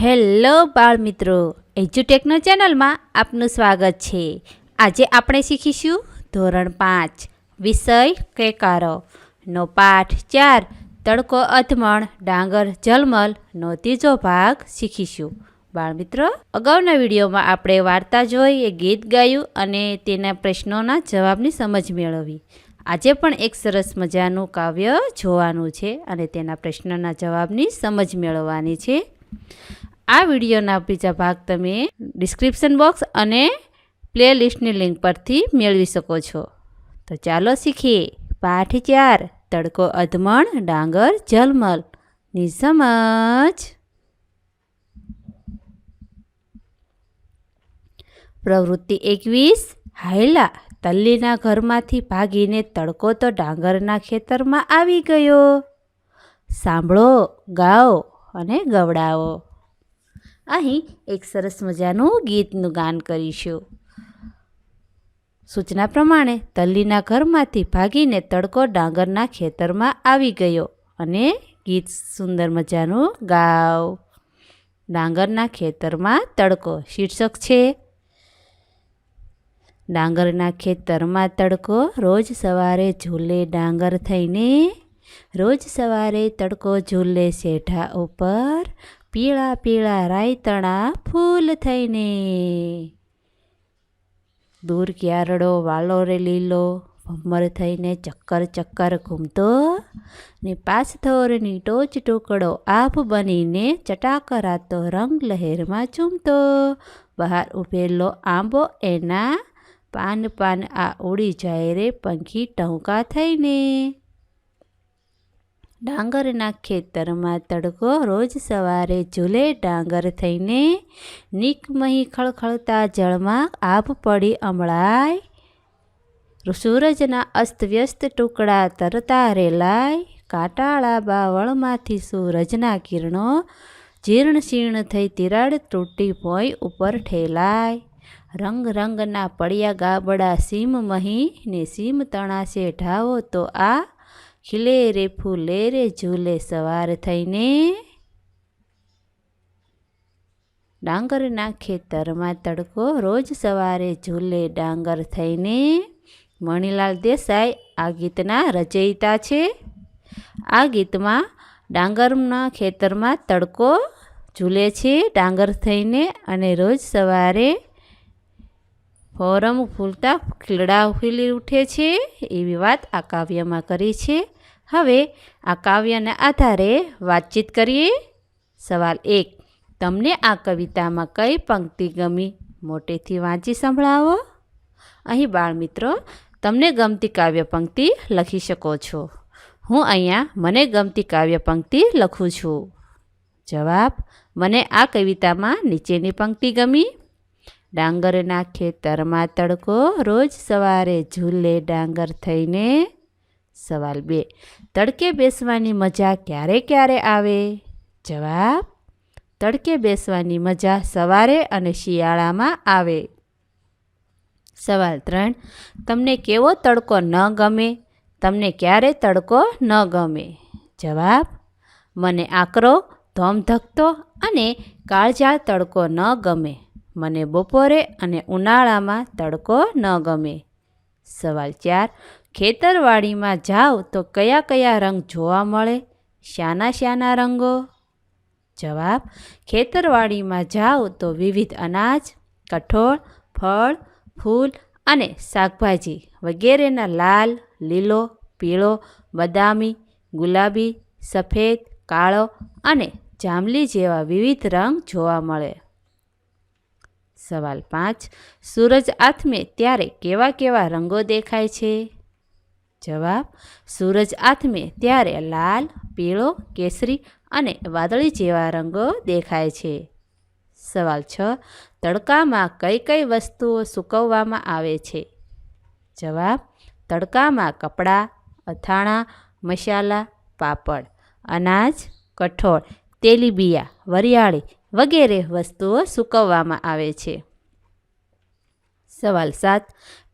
Hello બાળ મિત્રો એજ્યુટેકનો ચેનલમાં આપનું સ્વાગત છે. આજે આપણે શીખીશું ધોરણ પાંચ, વિષય કેકારો નો પાઠ ચાર, તડકો અધમણ, ડાંગર જલમલ, નો ત્રીજો ભાગ શીખીશું. બાળ મિત્રો અગાઉના વિડીયોમાં આપણે વાર્તા જોઈ, એ ગીત ગાયું અને તેના પ્રશ્નોના જવાબની સમજ મેળવી. આજે પણ એક સરસ મજાનું કાવ્ય જોવાનું છે અને તેના પ્રશ્નના જવાબની સમજ મેળવવાની છે. આ વિડીયોના બીજા ભાગ તમે ડિસ્ક્રિપ્શન બોક્સ અને પ્લેલિસ્ટની લિંક પરથી મેળવી શકો છો. તો ચાલો શીખીએ. પાઠ ચાર, તડકો અધમણ, ડાંગર જલમલની સમજ પ્રવૃત્તિ એકવીસ, હાયલા. તલ્લીના ઘરમાંથી ભાગીને તડકો તો ડાંગરના ખેતરમાં આવી ગયો. સાંભળો, ગાઓ અને ગવડાવો. અહીં એક સરસ મજાનું ગીતનું ગાન કરીશું. સૂચના પ્રમાણે તલ્લીના ઘરમાંથી ભાગીને તડકો ડાંગરના ખેતરમાં આવી ગયો અને ગીત સુંદર મજાનું ગાવ. ડાંગરના ખેતરમાં તડકો શીર્ષક છે, ડાંગરના ખેતરમાં તડકો રોજ સવારે ઝૂલે ડાંગર થઈને, રોજ સવારે તડકો ઝૂલે શેઢા ઉપર પીળા પીળા રાયતણા ફૂલ થઈને. દૂર ક્યારડો, વાલો રે લીલો, ભમર થઈને ચક્કર ચક્કર ઘૂમતો ને પાસ થોરની ટોચ ટુકડો આભ બનીને ચટાકરાતો રંગ લહેરમાં ઝૂમતો બહાર ઉભેલો આંબો એના, પાન પાન આ ઉડી જાય રે પંખી ટહુકા થઈને. ડાંગરના ખેતરમાં તડકો રોજ સવારે ઝૂલે ડાંગર થઈને નીકમહી ખળખળતા જળમાં આભ પડી અમળાય. સૂરજના અસ્તવ્યસ્ત ટુકડા તરતા રેલાય. કાટાળા બાવળમાંથી સૂરજના કિરણો જીર્ણ શીર્ણ થઈ તિરાડ તૂટી ભોય ઉપર ઠેલાય. રંગ રંગના પડ્યા ગાબડા સીમ મહી ને સીમ તણાશે ઢાવો તો આ ખીલે રે ફૂલે રે ઝૂલે સવાર થઈને. ડાંગરના ખેતરમાં તડકો રોજ સવારે ઝૂલે ડાંગર થઈને. મણિલાલ દેસાઈ આ ગીતના રચયિતા છે. આ ગીતમાં ડાંગરના ખેતરમાં તડકો ઝૂલે છે, ડાંગર થઈને અને રોજ સવારે ફોરમ ફૂલતા ખીલડા ખીલી ઉઠે છે, એવી વાત આ કાવ્યમાં કરી છે. હવે આ કાવ્યના આધારે વાતચીત કરીએ. સવાલ એક, તમને આ કવિતામાં કઈ પંક્તિ ગમી? મોટેથી વાંચી સંભળાવો. અહીં બાળમિત્રો, તમને ગમતી કાવ્ય પંક્તિ લખી શકો છો. હું અહીંયા મને ગમતી કાવ્ય પંક્તિ લખું છું. જવાબ, મને આ કવિતામાં નીચેની પંક્તિ ગમી? ડાંગરના ખેતરમાં તડકો રોજ સવારે ઝૂલે ડાંગર થઈને સવાલ બે. તડકે બેસવાની મજા ક્યારે ક્યારે આવે? જવાબ, તડકે બેસવાની મજા સવારે અને શિયાળામાં આવે. સવાલ ત્રણ, તમને કેવો તડકો ન ગમે? તમને ક્યારે તડકો ન ગમે? જવાબ, મને આકરો ધોમધકતો અને કાળજાળ તડકો ન ગમે. મને બપોરે અને ઉનાળામાં તડકો ન ગમે. સવાલ ચાર, ખેતરવાડીમાં જાઓ તો કયા કયા રંગ જોવા મળે? શાના શાના રંગો? જવાબ, ખેતરવાડીમાં જાઓ તો વિવિધ અનાજ, કઠોળ, ફળ, ફૂલ અને શાકભાજી વગેરેના લાલ, લીલો, પીળો, બદામી, ગુલાબી, સફેદ, કાળો અને જાંબલી જેવા વિવિધ રંગ જોવા મળે. સવાલ પાંચ, સૂરજ આથમે ત્યારે કેવા કેવા રંગો દેખાય છે? જવાબ, સૂરજ આથમે ત્યારે લાલ, પીળો, કેસરી અને વાદળી જેવા રંગો દેખાય છે. સવાલ છ, તડકામાં કઈ કઈ વસ્તુઓ સૂકવવામાં આવે છે? જવાબ, તડકામાં કપડાં, અથાણાં, મસાલા, પાપડ, અનાજ, કઠોળ, તેલીબિયા, વરિયાળી વગેરે વસ્તુઓ સૂકવવામાં આવે છે. સવાલ સાત.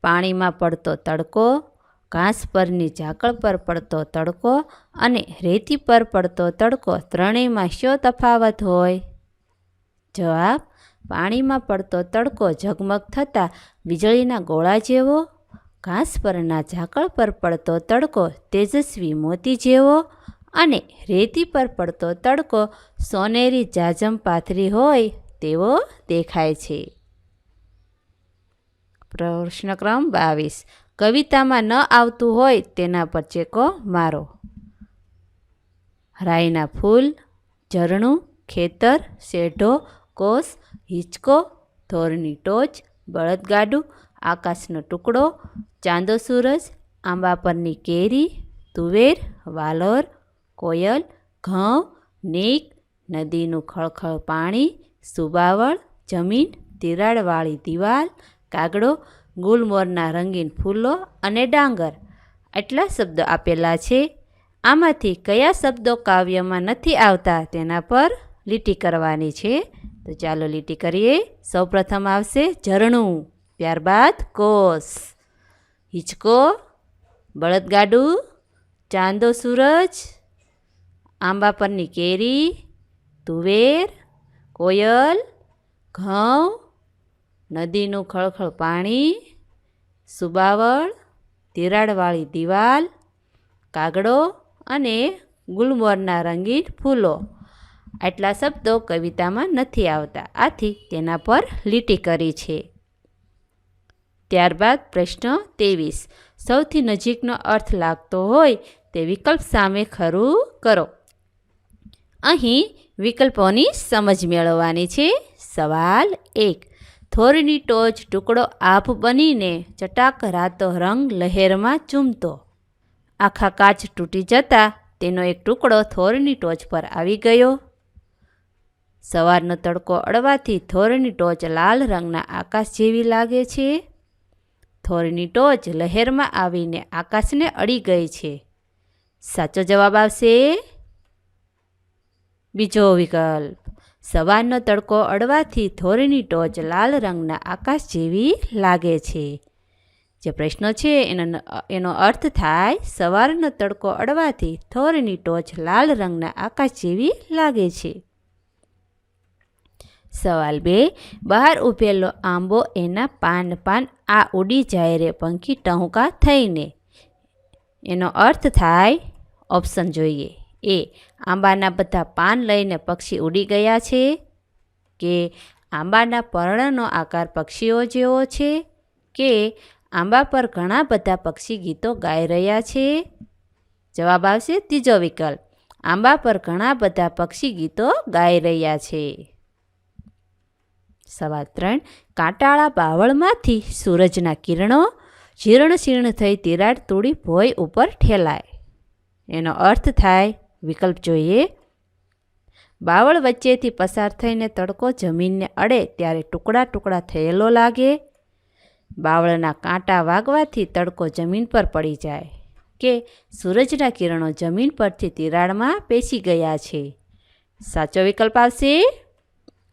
પાણીમાં પડતો તડકો, ઘાસ પરની ઝાકળ પર પડતો તડકો અને રેતી પર પડતો તડકો ત્રણેયમાં શો તફાવત હોય? જવાબ. પાણીમાં પડતો તડકો ઝગમગ થતાં વીજળીના ગોળા જેવો, ઘાસ પરના ઝાકળ પર પડતો તડકો તેજસ્વી મોતી જેવો અને રેતી પર પડતો તડકો સોનેરી જાજમ પાથરી હોય તેવો દેખાય છે. પ્રશ્નક્રમ બાવીસ. કવિતામાં ન આવતું હોય તેના પર ચેકો મારો. રાઈના ફૂલ, ઝરણું, ખેતર, શેઢો, કોસ, હિંચકો, ધોરની ટોચ, બળદગાડું, આકાશનો ટુકડો, ચાંદો સૂરજ, આંબા પરની કેરી, તુવેર, વાલોર કોયલ, ઘઉં, નીક, નદીનું ખળખળ પાણી, સુબાવળ, જમીન, તિરાડવાળી દિવાલ, કાગડો, ગુલમોરના રંગીન ફૂલો અને ડાંગર. આટલા શબ્દો આપેલા છે. આમાંથી કયા શબ્દો કાવ્યમાં નથી આવતા તેના પર લીટી કરવાની છે. તો ચાલો લીટી કરીએ. સૌપ્રથમ આવશે ઝરણું, ત્યારબાદ કોસ. હિંચકો, બળદગાડું, ચાંદો સૂરજ આંબા પરની કેરી, તુવેર, કોયલ, ઘઉં, નદીનું ખળખળ પાણી, સુબાવળ, તિરાડવાળી દિવાલ, કાગડો અને ગુલમોરના રંગીન ફૂલો. આટલા શબ્દો કવિતામાં નથી આવતા. આથી તેના પર લીટી કરી છે. ત્યારબાદ પ્રશ્ન ત્રેવીસ. સૌથી નજીકનો અર્થ લાગતો હોય તે વિકલ્પ સામે ખરું કરો. અહીં વિકલ્પોની સમજ મેળવવાની છે. સવાલ એક. થોરની ટોચ ટુકડો આભ બનીને ચટાક રાતો રંગ લહેરમાં ચૂમતો. આખા કાચ તૂટી જતા તેનો એક ટુકડો થોરની ટોચ પર આવી ગયો. સવારનો તડકો અડવાથી થોરની ટોચ લાલ રંગના આકાશ જેવી લાગે છે. થોરની ટોચ લહેરમાં આવીને આકાશને અડી ગઈ છે. સાચો જવાબ આવશે બીજો વિકલ્પ. સવારનો તડકો અડવાથી થોરની ટોચ લાલ રંગના આકાશ જેવી લાગે છે. જે પ્રશ્ન છે એનો એનો અર્થ થાય, સવારનો તડકો અડવાથી થોરની ટોચ લાલ રંગના આકાશ જેવી લાગે છે. સવાલ બે. બહાર ઉભેલો આંબો એના પાન પાન આ ઉડી જાય રે પંખી ટહુકા થઈને. એનો અર્થ થાય, ઓપ્શન જોઈએ. એ. આંબાના બધા પાન લઈને પક્ષી ઉડી ગયા છે? કે આંબાના પર્ણનો આકાર પક્ષીઓ જેવો છે? કે આંબા પર ઘણા બધા પક્ષી ગીતો ગાઈ રહ્યા છે? જવાબ આવશે ત્રીજો વિકલ્પ. આંબા પર ઘણા બધા પક્ષી ગીતો ગાઈ રહ્યા છે. સવા ત્રણ. કાંટાળા બાવળમાંથી સૂરજના કિરણો જીર્ણ શીર્ણ થઈ તિરાડ તોડી ભોય ઉપર ઠેલાય. એનો અર્થ થાય વિકલ્પ જોઈએ. બાવળ વચ્ચેથી પસાર થઈને તડકો જમીનને અડે ત્યારે ટુકડા ટુકડા થયેલો લાગે. બાવળના કાંટા વાગવાથી તડકો જમીન પર પડી જાય કે સૂરજના કિરણો જમીન પરથી તિરાડમાં પેસી ગયા છે. સાચો વિકલ્પ આવશે?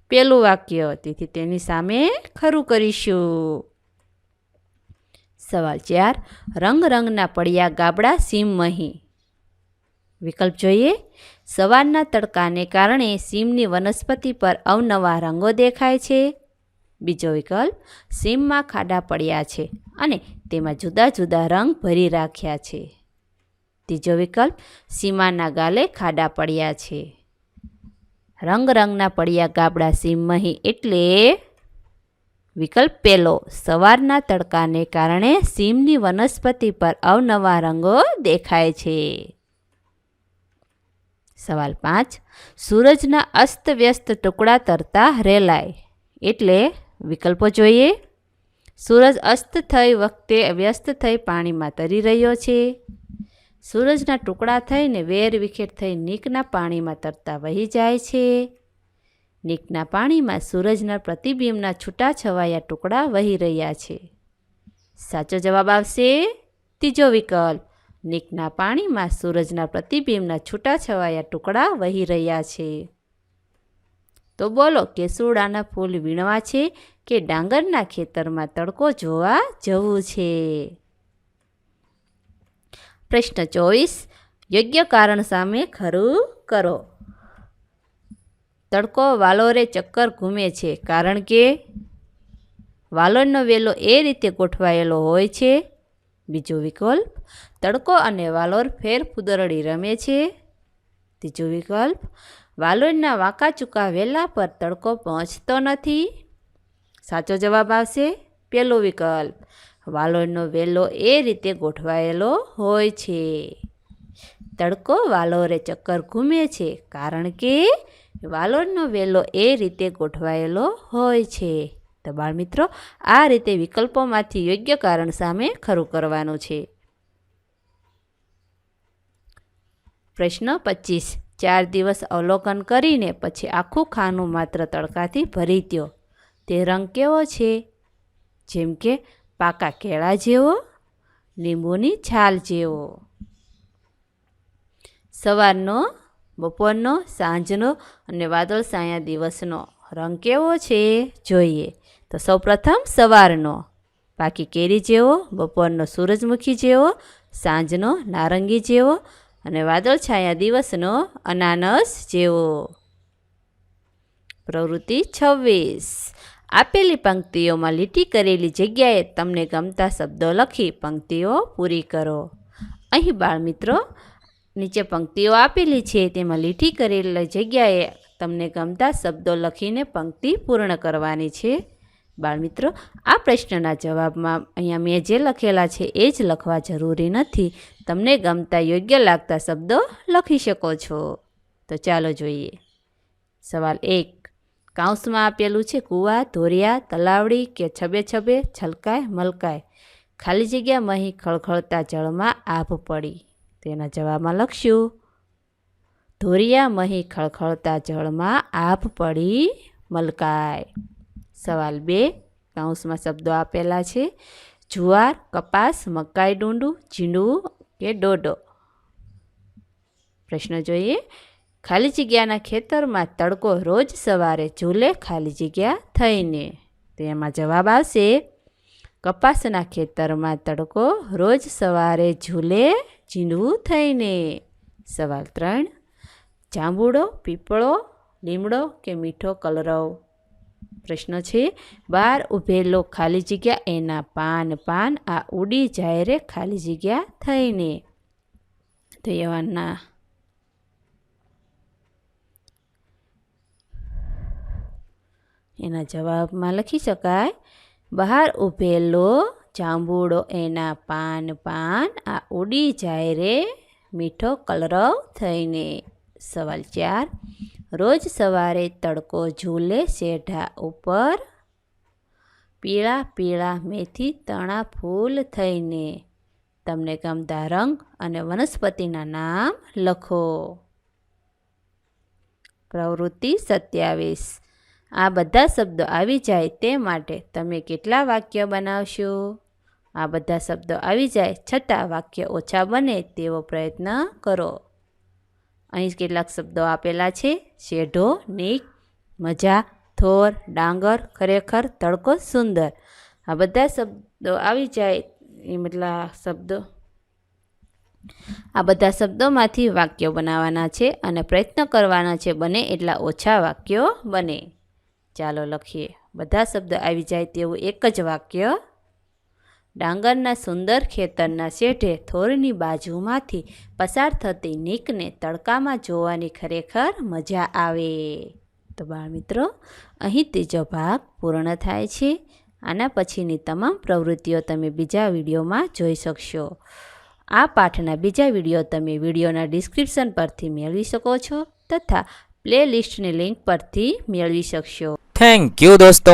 પેલું વાક્ય. તેથી તેની સામે ખરું કરીશું. સવાલ ચાર. રંગ રંગના પડ્યા ગાબડા સીમ મહી. વિકલ્પ જોઈએ. સવારના તડકાને કારણે સીમની વનસ્પતિ પર અવનવા રંગો દેખાય છે. બીજો વિકલ્પ, સીમમાં ખાડા પડ્યા છે અને તેમાં જુદા જુદા રંગ ભરી રાખ્યા છે. ત્રીજો વિકલ્પ, સીમાના ગાલે ખાડા પડ્યા છે. રંગ રંગના પડ્યા ગાબડા સીમમહી એટલે વિકલ્પ પહેલો, સવારના તડકાને કારણે સીમની વનસ્પતિ પર અવનવા રંગો દેખાય છે. સવાલ પાંચ. સૂરજના અસ્તવ્યસ્ત ટુકડા તરતા રેલાય. એટલે વિકલ્પો જોઈએ. સૂરજ અસ્ત થઈ વખતે વ્યસ્ત થઈ પાણીમાં તરી રહ્યો છે. સૂરજના ટુકડા થઈને વેર વિખેર થઈ નીકના પાણીમાં તરતા વહી જાય છે. નીકના પાણીમાં સૂરજના પ્રતિબિંબના છૂટાછવાયા ટુકડા વહી રહ્યા છે. સાચો જવાબ આવશે. ત્રીજો વિકલ્પ. નીકના પાણીમાં સૂરજના પ્રતિબિંબના છૂટાછવાયા ટુકડા વહી રહ્યા છે. તો બોલો, કેસુડાના ફૂલ વીણવા છે કે ડાંગરના ખેતરમાં તડકો જોવા જવું છે? પ્રશ્ન ચોવીસ, યોગ્ય કારણ સામે ખરું કરો. તડકો વાલોરે ચક્કર ઘૂમે છે કારણ કે વાલોરનો વેલો એ રીતે ગોઠવાયેલો હોય છે બીજો વિકલ્પ, તડકો અને વાલોર ફેર ફૂદરડી રમે છે. ત્રીજો વિકલ્પ, વાલોરના વાંકા ચૂકા વેલા પર તડકો પહોંચતો નથી. સાચો જવાબ આવશે, પહેલો વિકલ્પ, વાલોરનો વેલો એ રીતે ગોઠવાયેલો હોય છે. તડકો વાલોરે ચક્કર ઘૂમે છે કારણ કે વાલોરનો વેલો એ રીતે ગોઠવાયેલો હોય છે. તો બાળમિત્રો આ રીતે વિકલ્પોમાંથી યોગ્ય કારણ સામે ખરું કરવાનું છે. પ્રશ્ન પચીસ. ચાર દિવસ અવલોકન કરીને પછી આખું ખાનું માત્ર તડકાથી ભરી દ્યો. તે રંગ કેવો છે? જેમ કે પાકા કેળા જેવો, લીંબુની છાલ જેવો. સવારનો, બપોરનો, સાંજનો અને વાદળ સાયા દિવસનો રંગ કેવો છે? જોઈએ. તો સૌપ્રથમ સવારનો. બાકી કેરી જેવો, બપોરનો સૂરજમુખી જેવો, સાંજનો નારંગી જેવો અને વાદળછાયા દિવસનો અનાનસ જેવો. પ્રવૃત્તિ છવ્વીસ. આપેલી પંક્તિઓમાં લીટી કરેલી જગ્યાએ તમને ગમતા શબ્દો લખી પંક્તિઓ પૂરી કરો. અહીં બાળમિત્રો નીચે પંક્તિઓ આપેલી છે, તેમાં લીટી કરેલી જગ્યાએ તમને ગમતા શબ્દો લખીને પંક્તિ પૂર્ણ કરવાની છે. બાળમિત્રો, આ પ્રશ્નના જવાબમાં અહીંયા મેં જે લખેલા છે એ જ લખવા જરૂરી નથી. તમને ગમતા યોગ્ય લાગતા શબ્દો લખી શકો છો. તો ચાલો જોઈએ. સવાલ એક. કાંસમાં આપેલું છે, કૂવા, ધોરિયા, તલાવડી કે છબે છબે છલકાય, મલકાય? ખાલી જગ્યા મહી ખળખળતા જળમાં આભ પડી. તેના જવાબમાં લખશું ધોરિયા મહી ખળખળતા જળમાં આભ પડી મલકાય. સવાલ બે કાઉન્સમાં શબ્દો આપેલા છે. જુવાર, કપાસ, મકાઈ ડુંડું, ઝીંડું કે ડોડો? પ્રશ્ન જોઈએ. ખાલી જગ્યાના ખેતરમાં તડકો રોજ સવારે ઝૂલે ખાલી જગ્યા થઈને. તો એમાં જવાબ આવશે, કપાસના ખેતરમાં તડકો રોજ સવારે ઝૂલે ઝીંડવું થઈને. સવાલ ત્રણ જાંબુડો, પીપળો, લીમડો કે મીઠો કલરવ? પ્રશ્ન છે બહાર ઊભેલો ખાલી જગ્યા એના પાન પાન આ ઉડી જાય રે ખાલી જગ્યા થઈને. તો એવાના એના જવાબમાં લખી શકાય, બહાર ઊભેલો જાંબુડો એના પાન પાન આ ઉડી જાય રે મીઠો કલરવ થઈને. સવાલ ચાર. રોજ સવારે તડકો ઝૂલે શેઢા ઉપર. પીળા પીળા મેથી તણા ફૂલ થઈને. તમને ગમતા રંગ અને વનસ્પતિના નામ લખો. પ્રવૃત્તિ સત્યાવીસ. આ બધા શબ્દો આવી જાય તે માટે તમે કેટલા વાક્ય બનાવશો? આ બધા શબ્દો આવી જાય છતાં વાક્ય ઓછા બને તેવો પ્રયત્ન કરો. અહીં કેટલાક શબ્દો આપેલા છે. શેઢો, નીક, મજા, થોર, ડાંગર, ખરેખર તડકો સુંદર. આ બધા શબ્દો આવી જાય એ મતલબ શબ્દો. આ બધા શબ્દોમાંથી વાક્યો બનાવવાના છે અને પ્રયત્ન કરવાના છે બને એટલા ઓછા વાક્યો બને. ચાલો લખીએ. બધા શબ્દ આવી જાય તેવું એક જ વાક્ય. ડાંગરના સુંદર ખેતરના શેઢે થોરની બાજુમાંથી પસાર થતી નીકને તડકામાં જોવાની ખરેખર મજા આવે. તો બાળમિત્રો, અહીં ત્રીજો ભાગ પૂર્ણ થાય છે. આના પછીની તમામ પ્રવૃત્તિઓ તમે બીજા વિડીયોમાં જોઈ શકશો. આ પાઠના બીજા વીડિયો તમે વિડીયોના ડિસ્ક્રિપ્શન પરથી મેળવી શકો છો તથા પ્લે લિસ્ટની લિંક પરથી મેળવી શકશો. થેન્ક યુ દોસ્તો.